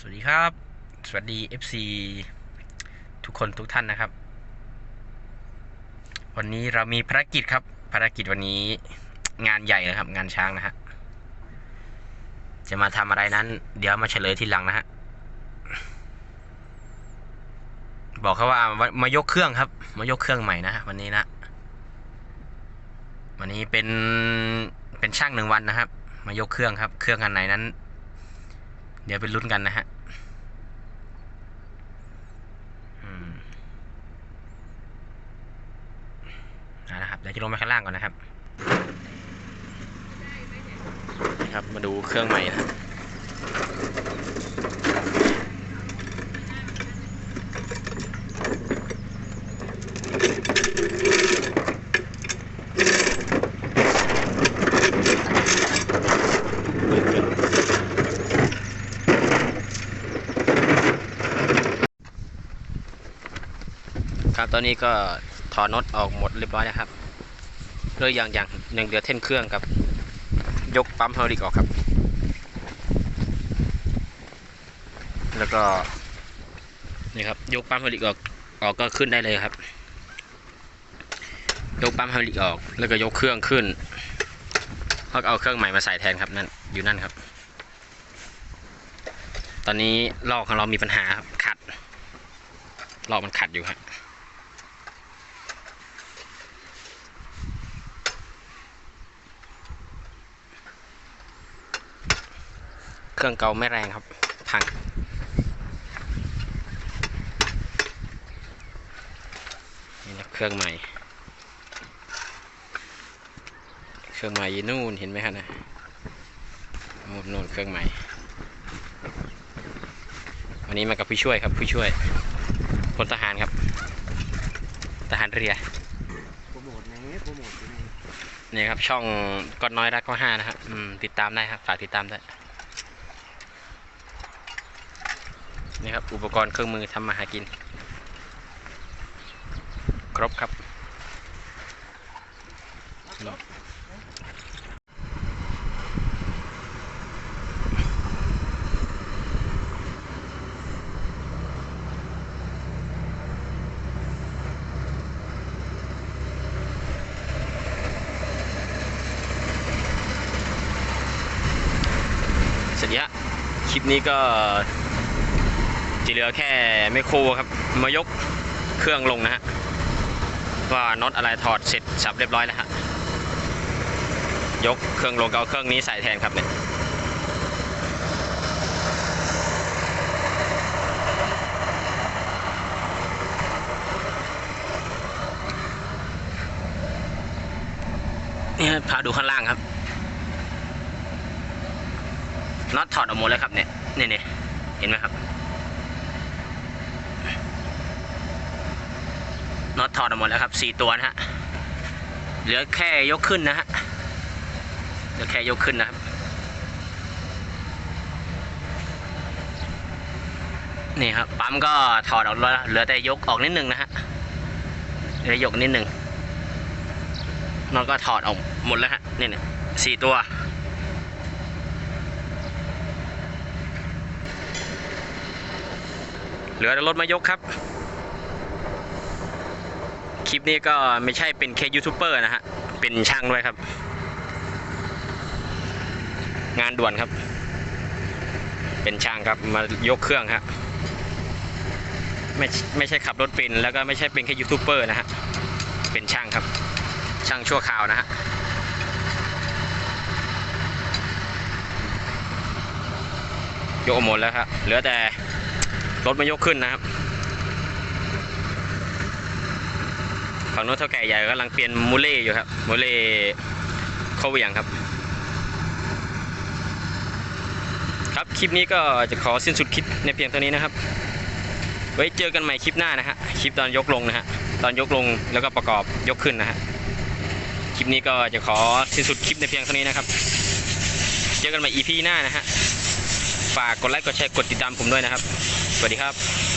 สวัสดีครับ สวัสดี FC ทุกคนทุกท่านนะครับ วันนี้เรามีภารกิจครับ ภารกิจวันนี้งานใหญ่นะครับ งานช้างนะฮะ จะมาทำอะไรนั้น เดี๋ยวมาเฉลยทีหลังนะฮะ บอกเขาว่ามายกเครื่องครับ มายกเครื่องใหม่นะฮะวันนี้นะ วันนี้เป็นเป็นช่างหนึ่งวันนะครับ มายกเครื่องครับ เครื่องอันไหนนั้น เดี๋ยวไปลุ้นกันนะฮะอืมเอาละครับเดี๋ยวจะลงไปข้างล่างก่อนนะครับนะครับ มาดูเครื่องใหม่นะ ครับตอนนี้ก็ถอดน็อตออกหมดเรียบร้อยนะครับเลยอย่างอย่างหนึ่งเดือเท่นเครื่องกับ ยกปั๊มไฮอลิกออกครับ แล้วก็นี่ครับยกปั๊มไฮอลิกออกออกก็ขึ้นได้เลยครับ ยกปั๊มไฮอลิกออก แล้วก็ยกเครื่องขึ้นแล้วเอาเครื่องใหม่มาใส่แทนครับนั่นอยู่นั่นครับ ตอนนี้ลอกของเรามีปัญหาครับขัดลอกมันขัดอยู่ครับ เครื่องเก่าไม่แรงครับ พัง นี่นะเครื่องใหม่ เครื่องใหม่อยู่นู่นเห็นไหมครับนะนู่นนู่นเครื่องใหม่ วันนี้มากับผู้ช่วยครับผู้ช่วยพลทหารครับ ทหารเรือโปรโมทนะโปรโมทยังไงนี่ครับช่องก้อนน้อยรักก็ห้านะครับอืมติดตามได้ครับ ฝากติดตามได้วย นี่ครับ อุปกรณ์เครื่องมือทำมาหากิน ครบครับ เสร็จแล้วคลิปนี้ก็ จะเหลือแค่ไมโครครับ มายกเครื่องลงนะฮะว่าน็อตอะไรถอดเสร็จสับเรียบร้อยแล้วฮะยกเครื่องลงเอาเครื่องนี้ใส่แทนครับเนี่ยนี่พาดูข้างล่างครับน็อตถอดออกหมดเลยครับเนี่ยนี่นี่เห็นไหมครับ น็อตถอดออกหมดแล้วครับสี่ตัวนะฮะเหลือแค่ยกขึ้นนะฮะเหลือแค่ยกขึ้นนะครับนี่ครับปั๊มก็ถอดออกแล้วเหลือแต่ยกออกนิดนึงนะฮะเหลือยกนิดนึงน็อตก็ถอดออกหมดแล้วฮะนี่เนี่ยสี่ตัวเหลือแต่รถมายกครับ คลิปนี้ก็ไม่ใช่เป็นแค่ยูทูบเบอร์นะฮะ เป็นช่างด้วยครับ งานด่วนครับ เป็นช่างครับมายกเครื่องครับไม่ไม่ใช่ขับรถเป็นแล้วก็ไม่ใช่เป็นแค่ยูทูบเบอร์นะฮะ เป็นช่างครับ ช่างชั่วคราวนะฮะยกหมดแล้วครับเหลือแต่รถมายกขึ้นนะครับ ฝั่งโน้นเท่าแก่ใหญ่กำลังเปลี่ยนมูเล่อยู่ครับมูเล่เข้าเวียงครับ ครับคลิปนี้ก็จะขอสิ้นสุดคลิปในเพียงเท่านี้นะครับ ไว้เจอกันใหม่คลิปหน้านะฮะคลิปตอนยกลงนะฮะตอนยกลงแล้วก็ประกอบยกขึ้นนะฮะคลิปนี้ก็จะขอสิ้นสุดคลิปในเพียงเท่านี้นะครับ เจอกันใหม่ EP หน้านะฮะฝากกดไลค์กดแชร์กดติดตามผมด้วยนะครับ สวัสดีครับ